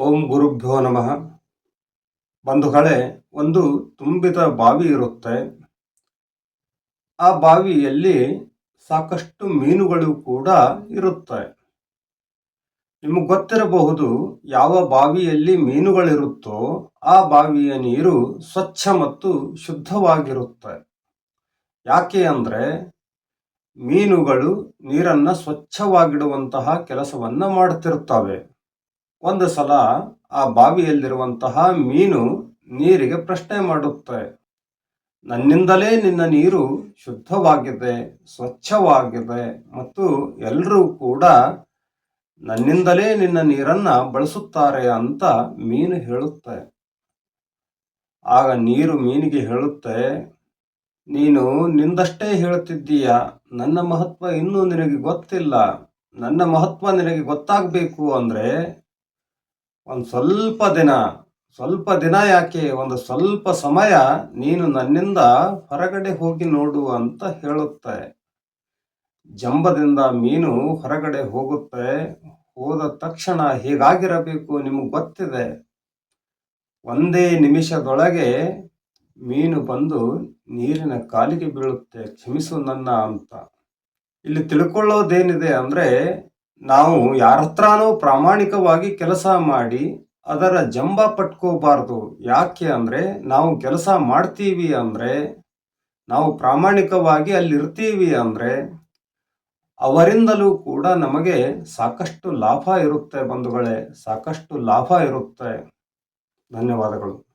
ಓಂ ಗುರುಭ್ಯೋ ನಮಃ. ಬಂಧುಗಳೇ, ಒಂದು ತುಂಬಿದ ಬಾವಿ ಇರುತ್ತೆ. ಆ ಬಾವಿಯಲ್ಲಿ ಸಾಕಷ್ಟು ಮೀನುಗಳು ಕೂಡ ಇರುತ್ತೆ. ನಿಮಗೆ ಗೊತ್ತಿರಬಹುದು, ಯಾವ ಬಾವಿಯಲ್ಲಿ ಮೀನುಗಳಿರುತ್ತೋ ಆ ಬಾವಿಯ ನೀರು ಸ್ವಚ್ಛ ಮತ್ತು ಶುದ್ಧವಾಗಿರುತ್ತೆ. ಯಾಕೆ ಅಂದರೆ, ಮೀನುಗಳು ನೀರನ್ನು ಸ್ವಚ್ಛವಾಗಿಡುವಂತಹ ಕೆಲಸವನ್ನು ಮಾಡುತ್ತಿರುತ್ತವೆ ಒಂದು ಸಲ ಆ ಬಾವಿಯಲ್ಲಿರುವಂತಹ ಮೀನು ನೀರಿಗೆ ಪ್ರಶ್ನೆ ಮಾಡುತ್ತೆ. ನನ್ನಿಂದಲೇ ನಿನ್ನ ನೀರು ಶುದ್ಧವಾಗಿದೆ, ಸ್ವಚ್ಛವಾಗಿದೆ ಮತ್ತು ಎಲ್ಲರೂ ಕೂಡ ನನ್ನಿಂದಲೇ ನಿನ್ನ ನೀರನ್ನ ಬಳಸುತ್ತಾರೆ ಅಂತ ಮೀನು ಹೇಳುತ್ತೆ. ಆಗ ನೀರು ಮೀನಿಗೆ ಹೇಳುತ್ತೆ, ನೀನು ನಿಂದಷ್ಟೇ ಹೇಳುತ್ತಿದ್ದೀಯ ನನ್ನ ಮಹತ್ವ ಇನ್ನೂ ನಿನಗೆ ಗೊತ್ತಿಲ್ಲ. ನನ್ನ ಮಹತ್ವ ನಿನಗೆ ಗೊತ್ತಾಗಬೇಕು ಅಂದ್ರೆ ಒಂದು ಸ್ವಲ್ಪ ದಿನ ಸ್ವಲ್ಪ ದಿನ ಯಾಕೆ? ಒಂದು ಸ್ವಲ್ಪ ಸಮಯ ನೀನು ನನ್ನಿಂದ ಹೊರಗಡೆ ಹೋಗಿ ನೋಡು ಅಂತ ಹೇಳುತ್ತೆ. ಜಂಬದಿಂದ ಮೀನು ಹೊರಗಡೆ ಹೋಗುತ್ತೆ. ಹೋದ ತಕ್ಷಣ ಹೇಗಾಗಿರಬೇಕು ನಿಮಗೆ ಗೊತ್ತಿದೆ? ಒಂದೇ ನಿಮಿಷದೊಳಗೆ ಮೀನು ಬಂದು ನೀರಿನ ಕಾಲಿಗೆ ಬೀಳುತ್ತೆ. ಕ್ಷಮಿಸು ನನ್ನ ಅಂತ. ಇಲ್ಲಿ ತಿಳ್ಕೊಳ್ಳೋದೇನಿದೆ ಅಂದ್ರೆ ನಾವು ಯಾರ ಹತ್ರನೂ ಪ್ರಾಮಾಣಿಕವಾಗಿ ಕೆಲಸ ಮಾಡಿ ಅದರ ಜಂಬ ಪಟ್ಕೋಬಾರ್ದು. ಯಾಕೆ ಅಂದರೆ ನಾವು ಕೆಲಸ ಮಾಡ್ತೀವಿ ಅಂದರೆ, ನಾವು ಪ್ರಾಮಾಣಿಕವಾಗಿ ಅಲ್ಲಿರ್ತೀವಿ ಅಂದರೆ, ಅವರಿಂದಲೂ ಕೂಡ ನಮಗೆ ಸಾಕಷ್ಟು ಲಾಭ ಇರುತ್ತೆ ಬಂಧುಗಳೇ, ಸಾಕಷ್ಟು ಲಾಭ ಇರುತ್ತೆ. ಧನ್ಯವಾದಗಳು.